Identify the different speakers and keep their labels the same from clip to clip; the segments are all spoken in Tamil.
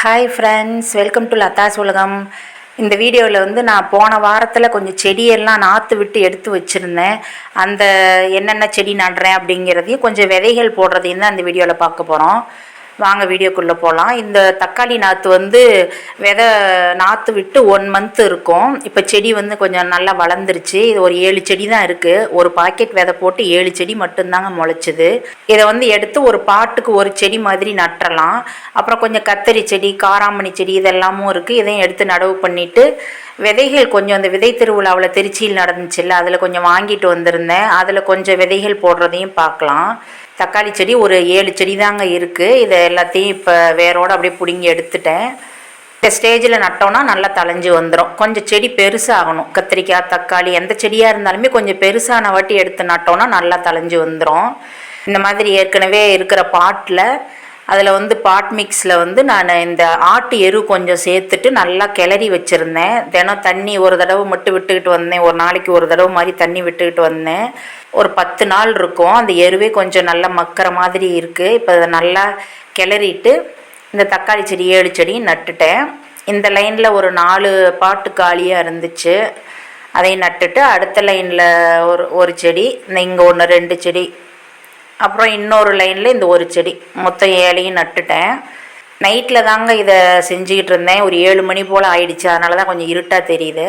Speaker 1: Hi friends welcome to Latha's உலகம் இந்த வீடியோவில் வந்து நான் போன வாரத்தில் கொஞ்சம் செடியெல்லாம் நாற்று விட்டு எடுத்து வச்சுருந்தேன். அந்த என்னென்ன செடி நடுறேன் அப்படிங்கிறதையும் கொஞ்சம் விதைகள் போடுறதையும் தான் அந்த வீடியோவில் பார்க்க போகிறோம் வாங்க வீடியோக்குள்ளே போகலாம் இந்த தக்காளி நாற்று வந்து விதை நாற்று விட்டு ஒன் மந்த் இருக்கும். இப்போ செடி வந்து கொஞ்சம் நல்லா வளர்ந்துருச்சு. இது ஒரு ஏழு செடி தான் இருக்குது ஒரு பாக்கெட் விதை போட்டு ஏழு செடி மட்டும்தாங்க முளைச்சிது. இதை வந்து எடுத்து ஒரு பாட்டுக்கு ஒரு செடி மாதிரி நட்டுறலாம். அப்புறம் கொஞ்சம் கத்தரி செடி காராமணி செடி இதெல்லாமும் இருக்குது இதையும் எடுத்து நடவு பண்ணிவிட்டு விதைகள் கொஞ்சம் அந்த விதை திருவிழாவில் திருச்சியில் நடந்துச்சுல்ல அதில் கொஞ்சம் வாங்கிட்டு வந்திருந்தேன். அதில் கொஞ்சம் விதைகள் போடுறதையும் பார்க்கலாம். தக்காளி செடி ஒரு ஏழு செடி தாங்க இருக்குது இதை எல்லாத்தையும் இப்போ வேரோடு அப்படியே பிடுங்கி எடுத்துட்டேன். இந்த ஸ்டேஜில் நட்டோன்னா நல்லா தலைஞ்சு வந்துடும் கொஞ்சம் செடி பெருசாகணும். கத்திரிக்காய் தக்காளி எந்த செடியாக இருந்தாலுமே கொஞ்சம் பெருசான வாட்டி எடுத்து நட்டோன்னா நல்லா தலைஞ்சு வந்துடும் இந்த மாதிரி ஏற்கனவே இருக்கிற பாட்டில் அதில் வந்து பாட் மிக்ஸில் வந்து நான் இந்த ஆட்டு எரு கொஞ்சம் சேர்த்துட்டு நல்லா கிளறி வச்சுருந்தேன். தினம் தண்ணி ஒரு தடவை மட்டும் விட்டுக்கிட்டு வந்தேன். ஒரு நாளைக்கு ஒரு தடவை மாதிரி தண்ணி விட்டுக்கிட்டு வந்தேன். ஒரு பத்து நாள் இருக்கும். அந்த எருவே கொஞ்சம் நல்லா மக்கிற மாதிரி இருக்குது இப்போ அதை நல்லா கிளறிட்டு இந்த தக்காளி செடி ஏழு செடியும் நட்டுட்டேன். இந்த லைனில் ஒரு நாலு பாட்டு காலியாக இருந்துச்சு. அதையும் நட்டுட்டு அடுத்த லைனில் ஒரு ஒரு செடி இந்த இங்கே ஒன்று ரெண்டு செடி அப்புறம் இன்னொரு லைனில் இந்த ஒரு செடி. மொத்தம் ஏழையும் நட்டுட்டேன். நைட்டில் தாங்க இதை செஞ்சுக்கிட்டு இருந்தேன். ஒரு ஏழு மணி போல் ஆயிடுச்சு. அதனால தான் கொஞ்சம் இருட்டாக தெரியுது.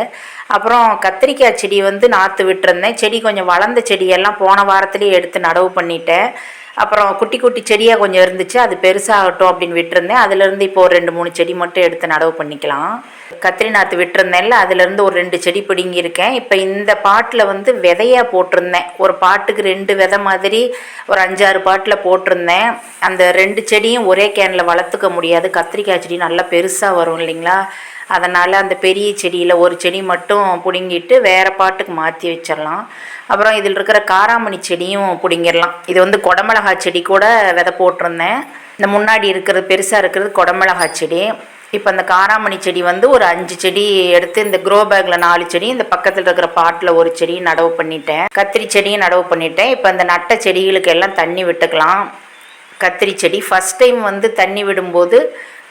Speaker 1: அப்புறம் கத்திரிக்காய் செடி வந்து நாற்று விட்டுருந்தேன். செடி கொஞ்சம் வளர்ந்த செடியெல்லாம் போன வாரத்துலேயே எடுத்து நடவு பண்ணிட்டேன். அப்புறம் குட்டி குட்டி செடியாக கொஞ்சம் இருந்துச்சு. அது பெருசாகட்டும் அப்படின்னு விட்டுருந்தேன். அதுலேருந்து இப்போ ஒரு ரெண்டு மூணு செடி மட்டும் எடுத்து நடவு பண்ணிக்கலாம். கத்திரி நாற்று விட்டுருந்தேன்ல அதுலேருந்து ஒரு ரெண்டு செடி பிடுங்கியிருக்கேன். இப்போ இந்த பாட்டில் வந்து விதையாக போட்டிருந்தேன். ஒரு பாட்டுக்கு ரெண்டு விதை மாதிரி ஒரு அஞ்சாறு பாட்டில் போட்டிருந்தேன். அந்த ரெண்டு செடியும் ஒரே கேனில் வளர்த்துக்க முடியாது. கத்திரிக்காய் செடி நல்லா பெருசாக வரும் இல்லைங்களா? அதனால் அந்த பெரிய செடியில் ஒரு செடி மட்டும் பிடுங்கிட்டு வேறு பாட்டுக்கு மாற்றி வச்சிடலாம் அப்புறம் இதில் இருக்கிற காராமணி செடியும் பிடுங்கிடலாம் இது வந்து கொடமிளகா செடி கூட விதை போட்டிருந்தேன். இந்த முன்னாடி இருக்கிறது பெருசாக இருக்கிறது கொடமிளகா செடி. இப்போ அந்த காராமணி செடி வந்து ஒரு அஞ்சு செடி எடுத்து இந்த க்ரோ பேக்கில் நாலு செடி இந்த பக்கத்தில் இருக்கிற பாட்டில் ஒரு செடியும் நடவு பண்ணிட்டேன். கத்திரி செடியும் நடவு பண்ணிட்டேன். இப்போ அந்த நட்ட செடிகளுக்கு எல்லாம் தண்ணி விட்டுக்கலாம். கத்திரி செடி. ஃபஸ்ட் டைம் வந்து தண்ணி விடும்போது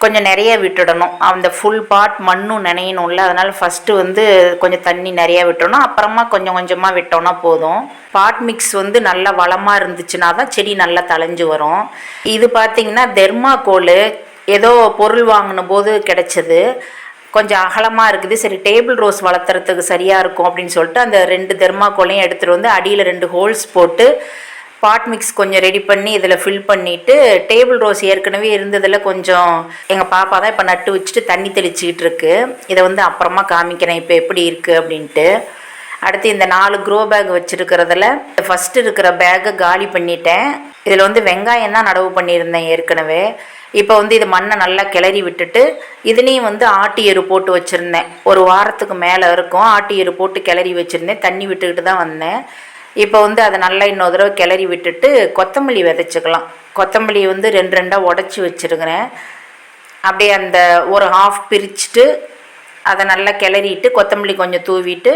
Speaker 1: கொஞ்சம் நிறைய விட்டுடணும். அந்த ஃபுல் பாட் மண்ணும் நினையணும்ல அதனால் ஃபஸ்ட்டு வந்து கொஞ்சம் தண்ணி நிறையா விட்டணும் அப்புறமா கொஞ்சம் கொஞ்சமாக விட்டோம்னா போதும். பாட் மிக்ஸ் வந்து நல்லா வளமாக இருந்துச்சுன்னா தான் செடி நல்லா தளைஞ்சு வரும். இது பார்த்திங்கன்னா தெர்மாக்கோல் ஏதோ பொருள் வாங்கின போது கிடைச்சது. கொஞ்சம் அகலமாக இருக்குது. சரி டேபிள் ரோஸ் வளர்த்துறதுக்கு சரியாக இருக்கும் அப்படின்னு சொல்லிட்டு அந்த ரெண்டு தெர்மாக்கோலையும் எடுத்துகிட்டு வந்து அடியில் ரெண்டு ஹோல்ஸ் போட்டு பாட் மிக்ஸ் கொஞ்சம் ரெடி பண்ணி இதில் ஃபில் பண்ணிவிட்டு டேபிள் ரோஸ் ஏற்கனவே இருந்ததில் கொஞ்சம் எங்கள் பாப்பா தான் இப்போ நட்டு வச்சுட்டு தண்ணி தெளிச்சிக்கிட்டு இருக்கு. இதை வந்து அப்புறமா காமிக்கிறேன் இப்போ எப்படி இருக்குது அப்படின்ட்டு. அடுத்து இந்த நாலு க்ரோ பேக் வச்சுருக்கிறதுல ஃபஸ்ட்டு இருக்கிற பேக்கை காலி பண்ணிட்டேன். இதில் வந்து வெங்காயம் தான் நடவு பண்ணியிருந்தேன் ஏற்கனவே. இப்போ வந்து இது மண்ணை நல்லா கிளறி விட்டுட்டு இதுலேயும் வந்து ஆட்டு எரு போட்டு வச்சுருந்தேன். ஒரு வாரத்துக்கு மேலே இருக்கும். ஆட்டு எரு போட்டு கிளறி வச்சுருந்தேன். தண்ணி விட்டுக்கிட்டு தான் வந்தேன். இப்போ வந்து அதை நல்லா இன்னொரு தடவை கிளறி விட்டுட்டு கொத்தமல்லி விதைச்சிக்கலாம். கொத்தமல்லி வந்து ரெண்டு ரெண்டாக உடச்சி வச்சுருக்கிறேன். அப்படியே அந்த ஒரு ஹாஃப் பிரிச்சுட்டு அதை நல்லா கிளறிட்டு கொத்தமல்லி கொஞ்சம் தூவிட்டு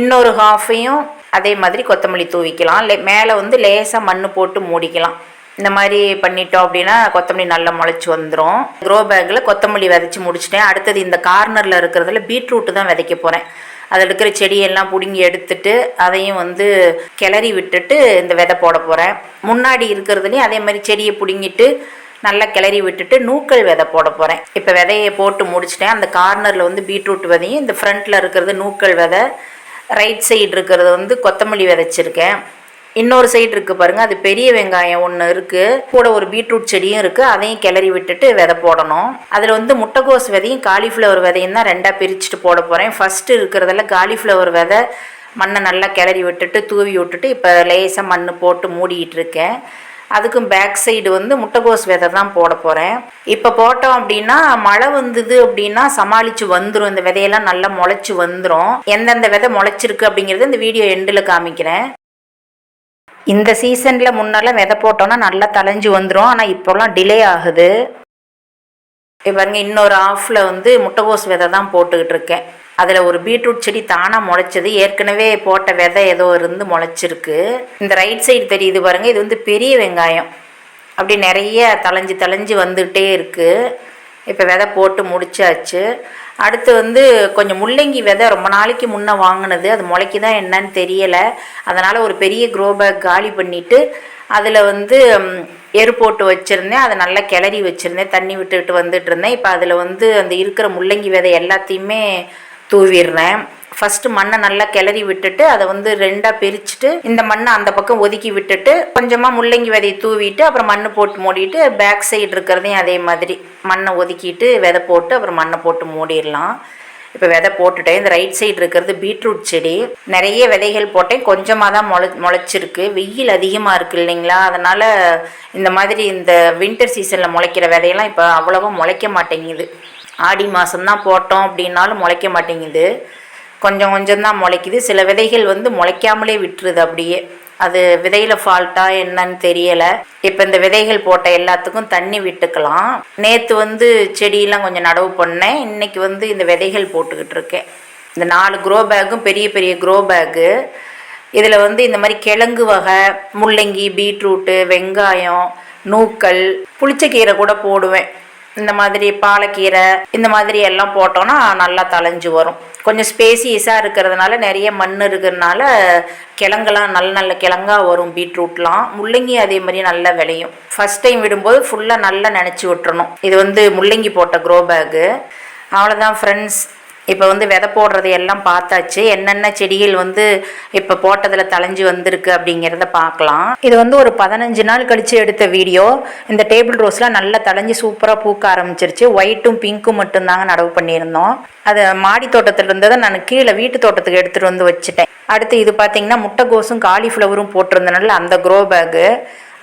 Speaker 1: இன்னொரு ஹாஃபையும் அதே மாதிரி கொத்தமல்லி தூவிக்கலாம். லே மேலே வந்து லேசாக மண் போட்டு மூடிக்கலாம். இந்த மாதிரி பண்ணிட்டோம் அப்படின்னா கொத்தமல்லி நல்லா முளைச்சி வந்துடும் க்ரோ பேக்கில் கொத்தமல்லி விதைச்சி முடிச்சிட்டேன். அடுத்தது இந்த கார்னரில் இருக்கிறதுல பீட்ரூட்டு தான் விதைக்க போகிறேன் அதில் இருக்கிற செடியெல்லாம் பிடுங்கி எடுத்துட்டு அதையும் வந்து கிளறி விட்டுட்டு இந்த விதை போட போகிறேன் முன்னாடி இருக்கிறதுலையும் அதே மாதிரி செடியை பிடுங்கிட்டு நல்லா கிளறி விட்டுட்டு நூக்கல் விதை போட போகிறேன் இப்போ விதையை போட்டு முடிச்சிட்டேன். அந்த கார்னரில் வந்து பீட்ரூட் விதையும் இந்த ஃப்ரண்ட்டில் இருக்கிறது நூக்கல் விதை ரைட் சைடு இருக்கிறது வந்து கொத்தமல்லி விதைச்சிருக்கேன் இன்னொரு சைடு இருக்குது பாருங்கள் அது பெரிய வெங்காயம் ஒன்று இருக்குது கூட ஒரு பீட்ரூட் செடியும் இருக்குது அதையும் கிளறி விட்டுட்டு விதை போடணும். அதில் வந்து முட்டைகோஸ் விதையும் காலிஃப்ளவர் விதையும் தான் ரெண்டாக பிரிச்சுட்டு போட போகிறேன் ஃபஸ்ட்டு இருக்கிறதுல காலிஃப்ளவர் விதை மண்ணை நல்லா கிளறி விட்டுட்டு தூவி விட்டுட்டு இப்போ லேசாக மண் போட்டு மூடிக்கிட்டு இருக்கேன். அதுக்கும் பேக் சைடு வந்து முட்டைகோஸ் விதை தான் போட போகிறேன் இப்போ போட்டோம் அப்படின்னா மழை வந்தது அப்படின்னா சமாளித்து வந்துடும் இந்த விதையெல்லாம் நல்லா முளைச்சி வந்துடும் எந்தெந்த விதை முளைச்சிருக்கு அப்படிங்கிறது இந்த வீடியோ எண்டில் காமிக்கிறேன். இந்த சீசனில் முன்னெல்லாம் விதை போட்டோன்னா நல்லா தலைஞ்சு வந்துடும் ஆனால் இப்போல்லாம் டிலே ஆகுது. பாருங்க இன்னொரு ஆஃபில் வந்து முட்டைகோஸ் விதை தான் போட்டுக்கிட்டு இருக்கேன். அதில் ஒரு பீட்ரூட் செடி தானாக முளைச்சது. ஏற்கனவே போட்ட விதை ஏதோ இருந்து முளைச்சிருக்கு. இந்த ரைட் சைடு தெரியுது பாருங்கள் இது வந்து பெரிய வெங்காயம். அப்படி நிறைய தலைஞ்சு தலைஞ்சு வந்துகிட்டே இருக்குது இப்போ விதை போட்டு முடிச்சாச்சு. அடுத்து வந்து கொஞ்சம் முள்ளங்கி விதை ரொம்ப நாளைக்கு முன்னே வாங்கினது. அது முளைக்குதா என்னன்னு தெரியலை. அதனால் ஒரு பெரிய க்ரோ பேக் காலி பண்ணிவிட்டு அதில் வந்து எரு போட்டு வச்சுருந்தேன். அதை நல்லா கிளறி வச்சுருந்தேன். தண்ணி விட்டுக்கிட்டு வந்துட்டு இருந்தேன். இப்போ அதில் வந்து அந்த இருக்கிற முள்ளங்கி விதை எல்லாத்தையுமே தூவிடுறேன். ஃபஸ்ட்டு மண்ணை நல்லா கிளறி விட்டுட்டு அதை வந்து ரெண்டாக பிரிச்சுட்டு இந்த மண்ணை அந்த பக்கம் ஒதுக்கி விட்டுட்டு கொஞ்சமாக முள்ளங்கி விதையை தூவிட்டு அப்புறம் மண் போட்டு மூடிட்டு பேக் சைடு இருக்கிறதையும் அதே மாதிரி மண்ணை ஒதுக்கிட்டு விதை போட்டு அப்புறம் மண்ணை போட்டு மூடிடலாம். இப்போ விதை போட்டுட்டேன். இந்த ரைட் சைடு இருக்கிறது பீட்ரூட் செடி. நிறைய விதைகள் போட்டேன். கொஞ்சமாக தான் முளை முளைச்சிருக்கு. வெயில் அதிகமாக இருக்குது இல்லைங்களா? அதனால் இந்த மாதிரி இந்த வின்டர் சீசனில் முளைக்கிற விதையெல்லாம் இப்போ அவ்வளோவா முளைக்க மாட்டேங்குது. ஆடி மாதம்தான் போட்டோம் அப்படின்னாலும் முளைக்க மாட்டேங்குது. கொஞ்சம் கொஞ்சம் தான் முளைக்குது. சில விதைகள் வந்து முளைக்காமலே விட்டுருது அப்படியே. அது விதையில ஃபால்ட்டா என்னன்னு தெரியலை. இப்போ இந்த விதைகள் போட்ட எல்லாத்துக்கும் தண்ணி விட்டுக்கலாம். நேற்று வந்து செடியெல்லாம் கொஞ்சம் நடவு பண்ணேன். இன்னைக்கு வந்து இந்த விதைகள் போட்டுக்கிட்டு இருக்கேன். இந்த நாலு க்ரோ பேக்கும் பெரிய பெரிய க்ரோ பேக்கு இதில் வந்து இந்த மாதிரி கிழங்கு வகை முள்ளங்கி பீட்ரூட்டு வெங்காயம் நூக்கல் புளிச்சக்கீரை கூட போடுவேன். இந்த மாதிரி பாலக்கீரை இந்த மாதிரி எல்லாம் போட்டோன்னா நல்லா தளைஞ்சு வரும். கொஞ்சம் ஸ்பேசியஸாக இருக்கிறதுனால நிறைய மண் இருக்கிறதுனால கிழங்கெல்லாம் நல்ல நல்ல கிழங்கா வரும் பீட்ரூட்லாம். முள்ளங்கி அதே மாதிரி நல்லா விளையும். ஃபஸ்ட் டைம் விடும்போது ஃபுல்லாக நல்லா நினச்சி விட்டுறணும். இது வந்து முள்ளங்கி போட்ட க்ரோ பேக்கு அவ்வளோதான் ஃப்ரெண்ட்ஸ் இப்போ வந்து விதை போடுறது எல்லாம் பார்த்தாச்சு. என்னென்ன செடிகள் வந்து இப்போ போட்டதில் தலைஞ்சு வந்திருக்கு அப்படிங்கிறத பார்க்கலாம். இது வந்து ஒரு பதினஞ்சு நாள் கழித்து எடுத்த வீடியோ. இந்த டேபிள் ரோஸ்லாம் நல்லா தலைஞ்சு சூப்பராக பூக்க ஆரம்பிச்சிருச்சு. ஒயிட்டும் பிங்க்கும் மட்டும்தாங்க நடவு பண்ணியிருந்தோம். அது மாடி தோட்டத்தில் இருந்ததை நான் கீழே வீட்டு தோட்டத்துக்கு எடுத்துகிட்டு வந்து வச்சுட்டேன். அடுத்து இது பார்த்திங்கன்னா முட்டைகோஸும் காலிஃப்ளவரும் போட்டிருந்தனால அந்த க்ரோ பேக்கு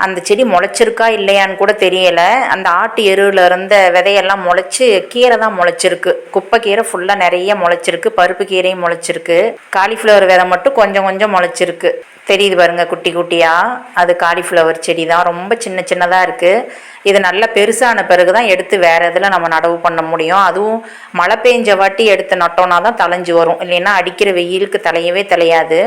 Speaker 1: அந்த செடி முளைச்சிருக்கா இல்லையான்னு கூட தெரியலை. அந்த ஆட்டு எருவில் இருந்த விதையெல்லாம் முளைச்சி கீரை தான் முளைச்சிருக்கு. குப்பை கீரை ஃபுல்லாக நிறைய முளைச்சிருக்கு. பருப்பு கீரையும் முளைச்சிருக்கு. காலிஃப்ளவர் விதை மட்டும் கொஞ்சம் கொஞ்சம் முளைச்சிருக்கு. தெரியுது பாருங்க குட்டி குட்டியாக அது காலிஃப்ளவர் செடி தான். ரொம்ப சின்ன சின்னதாக இருக்குது இது நல்லா பெருசான பிறகு தான் எடுத்து வேறு இதில் நம்ம நடவு பண்ண முடியும். அதுவும் மழை பெஞ்ச வாட்டி எடுத்து நட்டோன்னா தான் தலைஞ்சு வரும். இல்லைன்னா அடிக்கிற வெயிலுக்கு தலையவே தலையாது.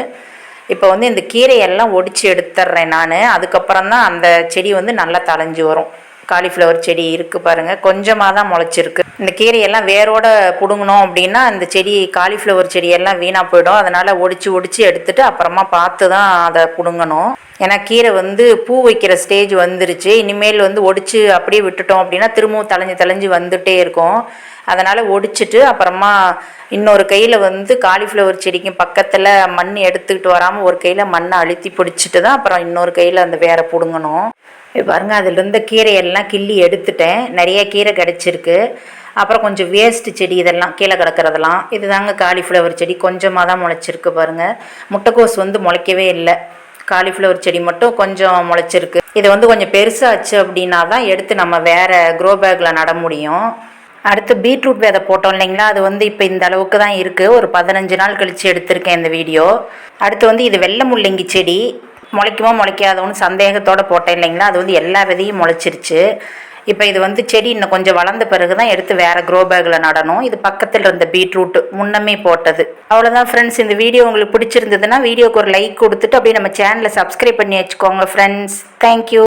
Speaker 1: இப்போ வந்து இந்த கீரையெல்லாம் ஒடிச்சு எடுத்துட்றேன் நான். அதுக்கப்புறம் தான் அந்த செடி வந்து நல்லா தளைஞ்சு வரும். காலிஃப்ளவர் செடி இருக்குது பாருங்கள் கொஞ்சமாக தான் முளைச்சிருக்கு. இந்த கீரையெல்லாம் வேரோட பிடுங்கணும் அப்படின்னா இந்த செடி காலிஃப்ளவர் செடியெல்லாம் வீணாக போயிடும். அதனால் ஒடிச்சு ஒடிச்சு எடுத்துட்டு அப்புறமா பார்த்து தான் அதை பிடுங்கணும். ஏன்னா கீரை வந்து பூ வைக்கிற ஸ்டேஜ் வந்துருச்சு. இனிமேல் வந்து ஒடிச்சு அப்படியே விட்டுட்டோம் அப்படின்னா திரும்பவும் தலைஞ்சு தலைஞ்சு வந்துட்டே இருக்கும். அதனால் ஒடிச்சிட்டு அப்புறமா இன்னொரு கையில் வந்து காலிஃப்ளவர் செடிக்கும் பக்கத்தில் மண் எடுத்துக்கிட்டு வராமல் ஒரு கையில் மண்ணை அழுத்தி பிடிச்சிட்டு தான் அப்புறம் இன்னொரு கையில் அந்த வேரை பிடுங்கணும். பாருங்கள் பாருங்க அதில் இருந்த கீரையெல்லாம் கிள்ளி எடுத்துட்டேன். நிறைய கீரை கிடச்சிருக்கு. அப்புறம் கொஞ்சம் வேஸ்ட்டு செடி இதெல்லாம் கீழே கிடக்கிறதெல்லாம். இது தாங்க காலிஃப்ளவர் செடி. கொஞ்சமாக தான் முளைச்சிருக்கு பாருங்கள் முட்டைக்கோஸ் வந்து முளைக்கவே இல்லை. காலிஃப்ளவர் செடி மட்டும் கொஞ்சம் முளைச்சிருக்கு. இது வந்து கொஞ்சம் பெருசாச்சு அப்படின்னா தான் எடுத்து நம்ம வேறு க்ரோ பேக்கில் நட முடியும். அடுத்து பீட்ரூட் விதை போட்டோம் இல்லைங்களா? அது வந்து இப்போ இந்த அளவுக்கு தான் இருக்குது ஒரு பதினஞ்சு நாள் கழித்து எடுத்திருக்கேன் இந்த வீடியோ. அடுத்து வந்து இது வெள்ளை முள்ளங்கி செடி. முளைக்குமோ முளைக்காதோன்னு சந்தேகத்தோடு போட்டேன் இல்லைங்களா? அது வந்து எல்லா விதையும் முளைச்சிருச்சு. இப்போ இது வந்து செடி இன்னும் கொஞ்சம் வளர்ந்த பிறகு தான் எடுத்து வேறு க்ரோ பேக்கில் நடணும். இது பக்கத்தில் இருந்த பீட்ரூட் முன்னமே போட்டது. அவ்வளோதான் ஃப்ரெண்ட்ஸ் இந்த வீடியோ உங்களுக்கு பிடிச்சிருந்ததுன்னா வீடியோக்கு ஒரு லைக் கொடுத்துட்டு அப்படியே நம்ம சேனலை சப்ஸ்கிரைப் பண்ணி வச்சுக்கோங்க ஃப்ரெண்ட்ஸ் தேங்க்யூ